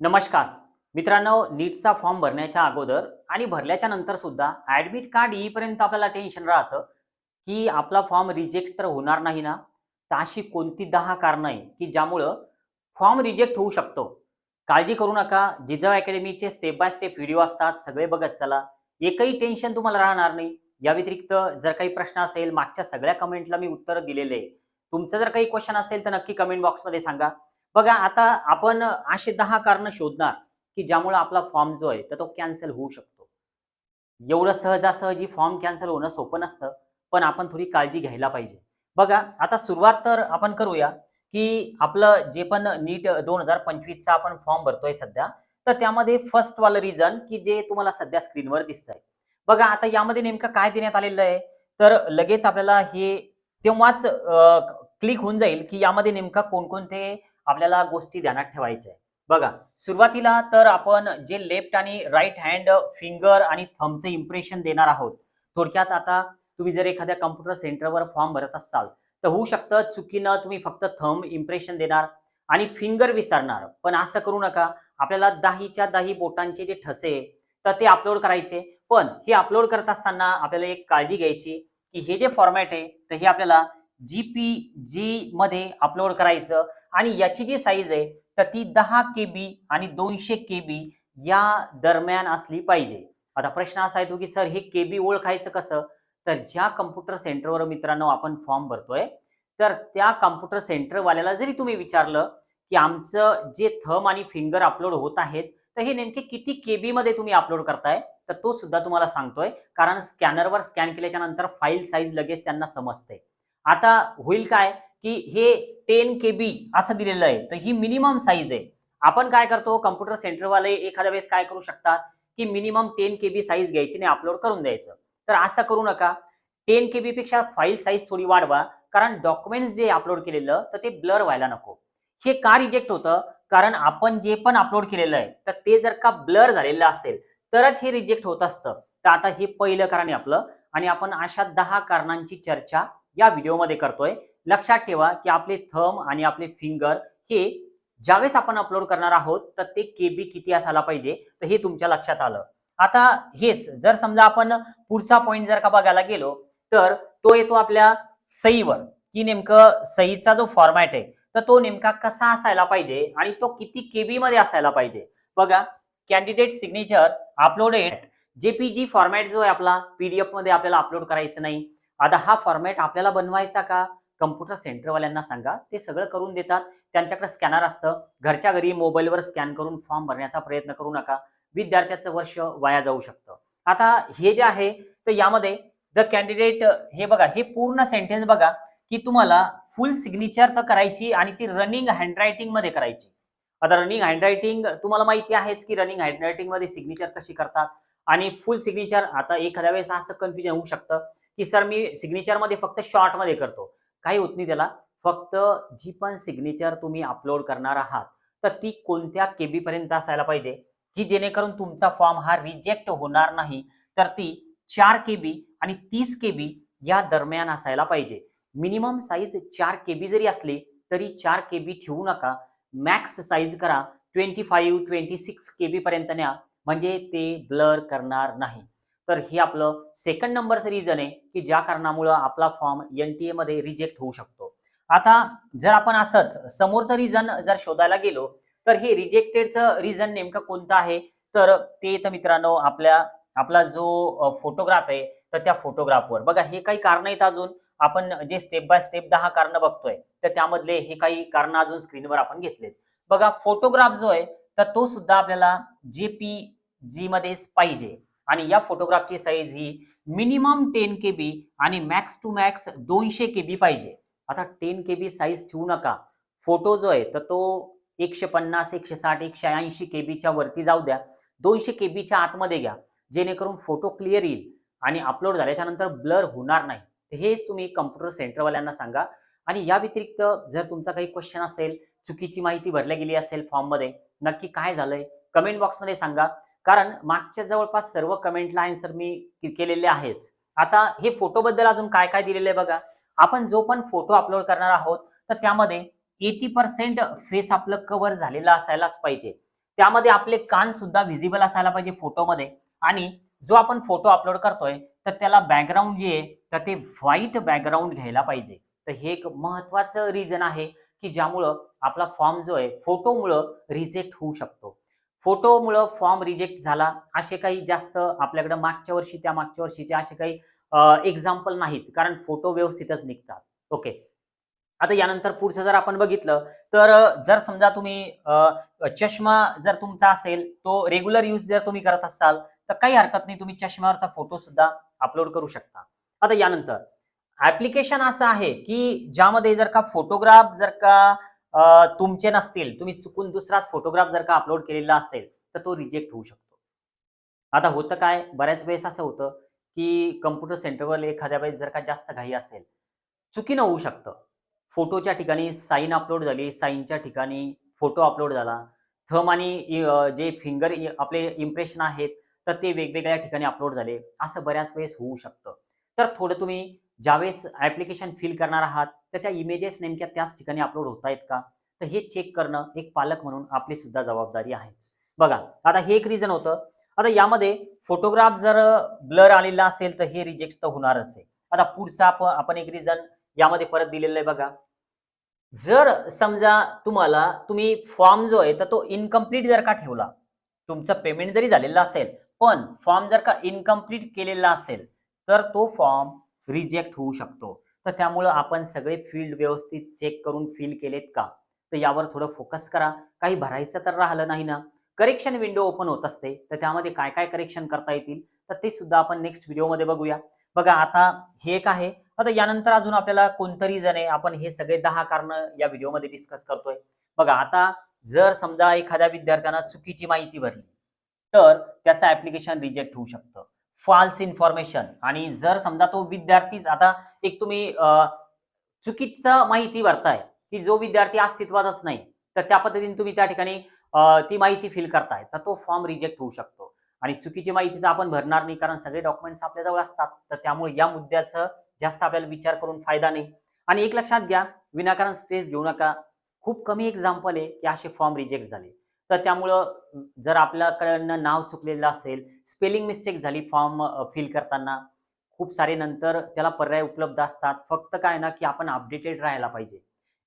नमस्कार. मित्रांनो नीटचा फॉर्म भरण्याच्या अगोदर आणि भरल्याच्या नंतर सुद्धा ऍडमिट कार्ड येईपर्यंत आपल्याला टेन्शन राहतं की आपला फॉर्म रिजेक्ट तर होणार नाही ना? तर अशी कोणती दहा कारणं आहे की ज्यामुळं फॉर्म रिजेक्ट होऊ शकतो? काळजी करू नका. जिजाऊ अकॅडमीचे स्टेप बाय स्टेप व्हिडिओ असतात. सगळे बघत चला. एकही टेन्शन तुम्हाला राहणार नाही. या व्यतिरिक्त जर काही प्रश्न असेल मागच्या सगळ्या कमेंटला मी उत्तर दिलेले आहे. तुमचं जर काही क्वेश्चन असेल तर नक्की कमेंट बॉक्समध्ये सांगा. बघा आता आपण असे दहा कारण शोधणार की ज्यामुळे आपला फॉर्म जो आहे तर तो कॅन्सल होऊ शकतो. एवढं सहजासहजी फॉर्म कॅन्सल होणं सोपं नसतं पण आपण थोडी काळजी घ्यायला पाहिजे. बघा आता सुरुवात तर आपण करूया की आपलं जे पण नीट दोन हजार पंचवीसचा आपण फॉर्म भरतोय सध्या तर त्यामध्ये फर्स्ट वालं रिझन की जे तुम्हाला सध्या स्क्रीनवर दिसत आहे बघा आता यामध्ये नेमकं काय देण्यात आलेलं आहे? तर लगेच आपल्याला हे तेव्हाच क्लिक होऊन जाईल की यामध्ये नेमका कोणकोणते आपल्याला गोष्टी ध्यानात ठेवायच्या आहे बघा सुरुवातीला तर आपण जे लेफ्ट आणि राईट हँड फिंगर आणि थंबचं इम्प्रेशन देणार आहोत थोडक्यात आता तुम्ही जर एखाद्या कम्प्युटर सेंटरवर फॉर्म भरत असाल तर होऊ शकतं चुकीनं तुम्ही फक्त थंब इम्प्रेशन देणार आणि फिंगर विसरणार. पण असं करू नका. आपल्याला दाहीच्या दाही बोटांचे जे ठसे तर ते अपलोड करायचे. पण हे अपलोड करत असताना आपल्याला एक काळजी घ्यायची की हे जे फॉर्मॅट आहे तर हे आपल्याला जी पी जी मध्ये अपलोड करायचं आणि याची जी साईज आहे तर ती दहा के बी आणि दोनशे के बी या दरम्यान असली पाहिजे. आता प्रश्न असा येतो की सर हे के बी ओळखायचं कसं? तर ज्या कम्प्युटर सेंटरवर मित्रांनो आपण फॉर्म भरतोय तर त्या कम्प्युटर सेंटरवाल्याला जरी तुम्ही विचारलं की आमचं जे थम आणि फिंगर अपलोड होत आहेत तर हे नेमके किती के बी मध्ये तुम्ही अपलोड करताय? तर तो सुद्धा तुम्हाला सांगतोय. कारण स्कॅनरवर स्कॅन केल्याच्यानंतर फाईल साईज लगेच त्यांना समजते. आता होईल काय की हे टेन के बी असं दिलेलं आहे. तर ही मिनिमम साईज आहे. आपण काय करतो कम्प्युटर सेंटरवाले एखाद्या वेळेस काय करू शकतात की minimum ten K B size घ्यायची आणि अपलोड करून द्यायचं. तर असं करू नका. टेन के बी पेक्षा फाईल साईज थोडी वाढवा. कारण डॉक्युमेंट्स जे अपलोड केलेलं तर ते ब्लर व्हायला नको. हे का रिजेक्ट होतं? कारण आपण जे पण अपलोड केलेलं आहे तर ते जर का ब्लर झालेलं असेल तरच हे रिजेक्ट होत असतं. तर आता हे पहिलं कारण आहे आपलं. आणि आपण अशा दहा कारणांची चर्चा या व्हिडिओमध्ये करतोय. लक्षात ठेवा की आपले थम आणि आपले फिंगर हे ज्यावेळेस आपण अपलोड करणार आहोत तर ते केबी किती असायला पाहिजे? तर हे तुमच्या लक्षात आलं. आता हेच जर समजा आपण पुढचा पॉईंट जर का बघायला गेलो तर तो येतो आपल्या सईवर. की नेमकं सईचा जो फॉर्मॅट आहे तर तो नेमका कसा असायला पाहिजे आणि तो किती केबी मध्ये असायला पाहिजे? बघा candidate signature uploaded JPG format जो आहे आपला पीडीएफमध्ये आपल्याला अपलोड करायचं नाही. आता हा फॉर्मॅट आपल्याला बनवायचा का? कम्प्युटर सेंटरवाल्यांना सांगा. ते सगळं करून देतात. त्यांच्याकडे स्कॅनर असतं. घरच्या घरी मोबाईलवर स्कॅन करून फॉर्म भरण्याचा प्रयत्न करू नका. विद्यार्थ्याचं वर्ष वाया जाऊ शकतं. आता हे जे आहे तर यामध्ये द कॅन्डिडेट हे बघा हे पूर्ण सेंटेन्स बघा की तुम्हाला फुल सिग्नेचर तर करायची आणि ती रनिंग हँडरायटिंगमध्ये करायची. आता रनिंग हँडरायटिंग तुम्हाला माहिती आहेच की रनिंग हँडरायटिंगमध्ये सिग्नेचर कशी करतात? आणि फुल सिग्नेचर आता एखाद्या वेळेस असं कन्फ्युजन होऊ शकतं की सर मी सिग्नेचरमध्ये फक्त शॉर्टमध्ये करतो. काही होत नाही त्याला. फक्त जी पण सिग्नेचर तुम्ही अपलोड करणार आहात तर ती कोणत्या केबी पर्यंत असायला पाहिजे? की जेणेकरून तुमचा फॉर्म हा रिजेक्ट होणार नाही तर ती चार के बी आणि तीस के बी या दरम्यान असायला पाहिजे. मिनिमम साईज चार के बी जरी असली तरी चार के बी ठेवू नका. मॅक्स साईज करा. Twenty five twenty six K B पर्यंत न्या. म्हणजे ते ब्लर करणार नाही. तर हे आपलं सेकंड नंबरचं रिझन आहे की ज्या कारणामुळं आपला फॉर्म एन टी मध्ये रिजेक्ट होऊ शकतो. आता जर आपण असंच समोरचं रिझन जर शोधायला गेलो तर हे रिजेक्टेडचं रिझन नेमकं कोणतं आहे? तर ते तर मित्रांनो आपल्या आपला जो फोटोग्राफ आहे तर त्या फोटोग्राफवर बघा हे काही कारण आहेत अजून. आपण जे स्टेप बाय स्टेप दहा कारण बघतोय तर त्यामधले हे काही कारण अजून स्क्रीनवर आपण घेतलेत. बघा फोटोग्राफ जो आहे तर तो सुद्धा आपल्याला जे पी जी मध्येच पाहिजे. आणि या फोटोग्राफची साईज ही मिनिमम टेन के बी आणि मॅक्स टू मॅक्स दोनशे के बी पाहिजे. आता टेन के बी साईज ठेवू नका. फोटो जो आहे तर तो एकशे पन्नास एकशे साठ एकशे ऐंशी के बीच्या वरती जाऊ द्या. दोनशे के बीच्या आतमध्ये घ्या. जेणेकरून फोटो क्लिअर येईल आणि अपलोड झाल्याच्यानंतर ब्लर होणार नाही. तर हेच तुम्ही कम्प्युटर सेंटरवाल्यांना सांगा. आणि या व्यतिरिक्त जर तुमचा काही क्वेश्चन असेल चुकीची माहिती भरल्या गेली असेल फॉर्ममध्ये नक्की काय झालंय? कमेंट बॉक्समध्ये सांगा. कारण मागच्या जवळपास सर्व कमेंटला आन्सर मी केलेले आहेच. आता हे फोटोबद्दल अजून काय काय दिलेलं आहे बघा. आपण जो पण फोटो अपलोड करणार आहोत तर त्यामध्ये एटी पर्सेंट फेस आपलं कव्हर झालेलं असायलाच पाहिजे. त्यामध्ये आपले कान सुद्धा व्हिजिबल असायला पाहिजे फोटोमध्ये आणि जो आपण फोटो अपलोड करतोय तर त्याला बॅकग्राऊंड जे आहे तर ते व्हाईट बॅकग्राऊंड घ्यायला पाहिजे. तर हे एक महत्वाचं रिझन आहे की ज्यामुळं आपला फॉर्म जो आहे फोटोमुळं रिजेक्ट होऊ शकतो. फोटोमुळं फॉर्म रिजेक्ट झाला. असे काही जास्त आपल्याकडे मागच्या वर्षी त्या मागच्या वर्षीचे असे काही एक्झाम्पल नाहीत. कारण फोटो व्यवस्थितच निघतात. ओके आता यानंतर पुढचं जर आपण बघितलं तर जर समजा तुम्ही चष्मा जर तुमचा असेल तो रेग्युलर यूज जर तुम्ही करत असाल तर काही हरकत नाही तुम्ही चष्म्यावरचा फोटो सुद्धा अपलोड करू शकता. आता यानंतर ऍप्लिकेशन असं आहे की ज्यामध्ये जर का फोटोग्राफ जर का तुमचे नसतील तुम्ही चुकून दुसराच फोटोग्राफ जर का अपलोड केलेला असेल तर तो रिजेक्ट होऊ शकतो. आता होतं काय बऱ्याच वेळेस असं होतं की कम्प्युटर सेंटरवर एखाद्या वेळेस जर का जास्त घाई असेल चुकीनं होऊ शकतं. फोटोच्या ठिकाणी साईन अपलोड झाली साईनच्या ठिकाणी फोटो अपलोड झाला थम आणि जे फिंगर आपले इम्प्रेशन आहेत तर ते वेगवेगळ्या ठिकाणी अपलोड झाले असं बऱ्याच वेळेस होऊ शकतं. तर थोडं तुम्ही ज्यावेळेस ऍप्लिकेशन फिल करणार आहात तर त्या इमेजेस नेमक्या त्याच ठिकाणी अपलोड होत आहेत का? तर हे चेक करणं एक पालक म्हणून आपली सुद्धा जबाबदारी आहेच. बघा आता हे एक रिझन होतं. आता यामध्ये फोटोग्राफ जर ब्लर आलेला असेल तर हे रिजेक्ट तर होणारच आहे. आता पुढचा आपण एक रिझन यामध्ये परत दिलेलं आहे बघा. जर समजा तुम्हाला तुम्ही फॉर्म जो आहे तर तो इनकम्प्लीट जर का ठेवला तुमचं पेमेंट जरी झालेलं असेल पण फॉर्म जर का इनकम्प्लीट केलेला असेल तर तो फॉर्म रिजेक्ट होऊ शकतो. तर त्यामुळं आपण सगळे फील्ड व्यवस्थित चेक करून फिल केलेत का? तर यावर थोडं फोकस करा. काही भरायचं तर राहिलं नाही ना? करेक्शन विंडो ओपन होत असते. तर त्यामध्ये काय काय करेक्शन करता येतील? तर ते सुद्धा आपण नेक्स्ट व्हिडिओमध्ये बघूया. बघा आता हे एक आहे. आता यानंतर अजून आपल्याला कोणतरी जण आहे आपण हे सगळे दहा कारण या व्हिडिओमध्ये डिस्कस करतोय. बघा आता जर समजा एखाद्या विद्यार्थ्यानं चुकीची माहिती भरली तर त्याचं ऍप्लिकेशन रिजेक्ट होऊ शकतं. फॉल्स इन्फॉर्मेशन आणि जर समजा तो विद्यार्थीच आता एक तुम्ही चुकीचा माहिती भरताय की जो विद्यार्थी अस्तित्वातच नाही तर त्या पद्धतीने तुम्ही त्या ठिकाणी ती माहिती फिल करताय तर तो फॉर्म रिजेक्ट होऊ शकतो. आणि चुकीची माहिती तर आपण भरणार नाही कारण सगळे डॉक्युमेंट्स आपल्याजवळ असतात. तर त्यामुळे या मुद्द्याचं जास्त आपल्याला विचार करून फायदा नाही. आणि एक लक्षात घ्या विनाकारण स्ट्रेस घेऊ नका. खूप कमी एक्झाम्पल आहे की असे फॉर्म रिजेक्ट झाले. तर त्यामुळं जर आपल्याकडनं नाव चुकलेलं असेल स्पेलिंग मिस्टेक झाली फॉर्म फिल करताना खूप सारे नंतर त्याला पर्याय उपलब्ध असतात. फक्त काय ना की आपण अपडेटेड राहायला पाहिजे.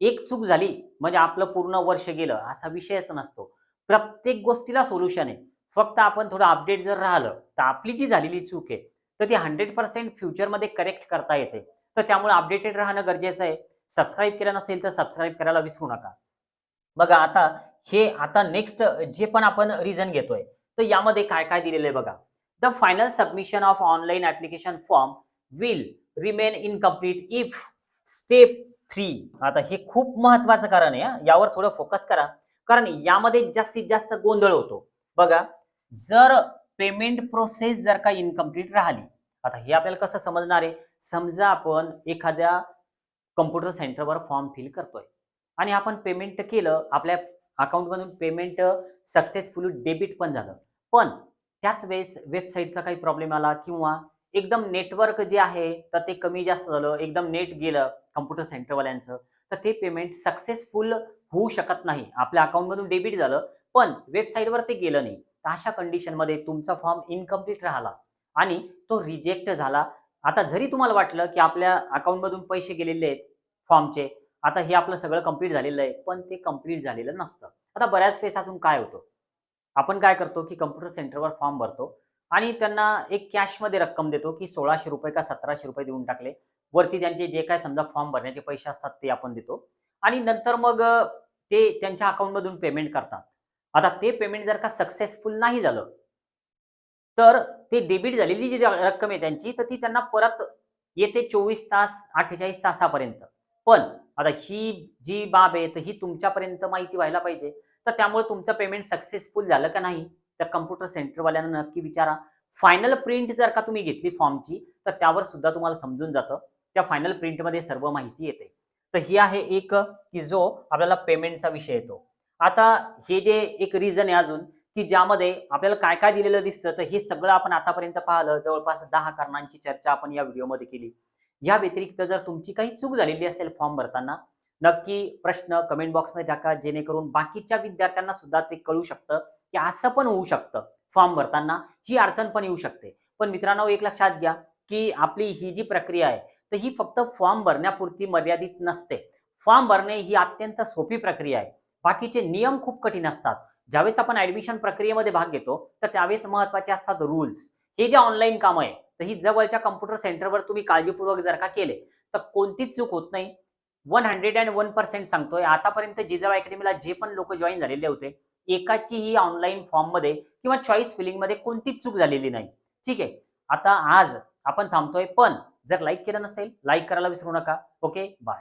एक चूक झाली म्हणजे आपलं पूर्ण वर्ष गेलं असा विषयच नसतो. प्रत्येक गोष्टीला सोल्युशन आहे. फक्त आपण थोडं अपडेट जर राहिलं तर आपली जी झालेली चूक आहे तर ती हंड्रेड पर्सेंट फ्युचरमध्ये करेक्ट करता येते. तर त्यामुळे अपडेटेड राहणं गरजेचं आहे. सबस्क्राईब केलं नसेल तर सबस्क्राईब करायला विसरू नका. बघा आता हे आता नेक्स्ट जे पण आपण रिझन घेतोय तर यामध्ये काय काय दिलेलं आहे बघा. The final submission of online application form will remain incomplete if step three आता हे खूप महत्वाचं कारण आहे यावर थोडं फोकस करा. कारण यामध्ये जास्तीत जास्त गोंधळ होतो. बघा जर पेमेंट प्रोसेस जर का इनकम्प्लीट राहिली आता हे आपल्याला कसं समजणार आहे? समजा आपण एखाद्या कम्प्युटर सेंटरवर फॉर्म फिल करतोय. आणि आपण पेमेंट केलं आपल्या अकाउंटमधून पेमेंट सक्सेसफुली डेबिट पण झालं. पण त्याच वेळेस वेबसाईटचा काही प्रॉब्लेम आला किंवा एकदम नेटवर्क जे आहे तर ते कमी जास्त झालं एकदम नेट गेलं कम्प्युटर सेंटरवाल्यांचं तर ते पेमेंट सक्सेसफुल होऊ शकत नाही. आपल्या अकाउंटमधून डेबिट झालं पण वेबसाईटवर ते गेलं नाही. तर अशा कंडिशनमध्ये तुमचा फॉर्म इनकम्प्लीट राहिला आणि तो रिजेक्ट झाला. आता जरी तुम्हाला वाटलं की आपल्या अकाउंटमधून पैसे गेलेले आहेत फॉर्मचे आता हे आपलं सगळं कंप्लीट झालेलं आहे पण ते कंप्लीट झालेलं नसतं. आता बऱ्याच फेस असून काय होतं? आपण काय करतो की कम्प्युटर सेंटरवर फॉर्म भरतो आणि त्यांना एक कॅशमध्ये रक्कम देतो की सोळाशे रुपये का सतराशे रुपये देऊन टाकले. वरती त्यांचे जे काय समजा फॉर्म भरण्याचे पैसे असतात ते आपण देतो. आणि नंतर मग ते त्यांच्या अकाउंटमधून पेमेंट करतात. आता ते पेमेंट जर का सक्सेसफुल नाही झालं तर ते डेबिट झालेली जी रक्कम आहे त्यांची तर ती त्यांना परत येते चोवीस तास अठ्ठेचाळीस तासापर्यंत. पण आता ही जी बाब आहे तर ही तुमच्यापर्यंत माहिती व्हायला पाहिजे. तर त्यामुळे तुमचं पेमेंट सक्सेसफुल झालं का नाही तर कम्प्युटर सेंटरवाल्यांना नक्की विचारा. फायनल प्रिंट जर का तुम्ही घेतली फॉर्मची तर त्यावर सुद्धा तुम्हाला समजून जातं. त्या फायनल प्रिंटमध्ये सर्व माहिती येते. तर ही आहे एक की जो आपल्याला पेमेंटचा विषय येतो. आता हे जे एक रिझन आहे अजून की ज्यामध्ये आपल्याला काय काय दिलेलं दिसतं तर हे सगळं आपण आतापर्यंत पाहिलं. जवळपास दहा कारणांची चर्चा आपण या व्हिडिओमध्ये केली. या व्यतिरिक्त जर तुमची काही चूक झालेली असेल फॉर्म भरताना नक्की प्रश्न कमेंट बॉक्समध्ये टाका जेणेकरून बाकीच्या विद्यार्थ्यांना सुद्धा ते कळू शकतं की असं पण होऊ शकतं फॉर्म भरताना. ही अडचण पण येऊ शकते. पण मित्रांनो एक लक्षात घ्या की आपली ही जी प्रक्रिया आहे तर ही फक्त फॉर्म भरण्यापुरती मर्यादित नसते. फॉर्म भरणे ही अत्यंत सोपी प्रक्रिया आहे. बाकीचे नियम खूप कठीण असतात. ज्यावेळेस आपण ऍडमिशन प्रक्रियेमध्ये भाग घेतो तर त्यावेळेस महत्त्वाचे असतात रूल्स हे जे ऑनलाईन काम आहे तर ही जवळच्या कम्प्युटर सेंटरवर तुम्ही काळजीपूर्वक जर का केले तर कोणतीच चूक होत नाही. One hundred and one percent सांगतोय. आतापर्यंत जिजाबा अकॅडमीला जे पण लोक जॉईन झालेले होते एकाची ही ऑनलाईन फॉर्ममध्ये किंवा चॉईस फिलिंगमध्ये कोणतीच चूक झालेली नाही. ठीक आहे? आता आज आपण थांबतोय पण जर लाईक केलं नसेल लाईक करायला विसरू नका. Okay bye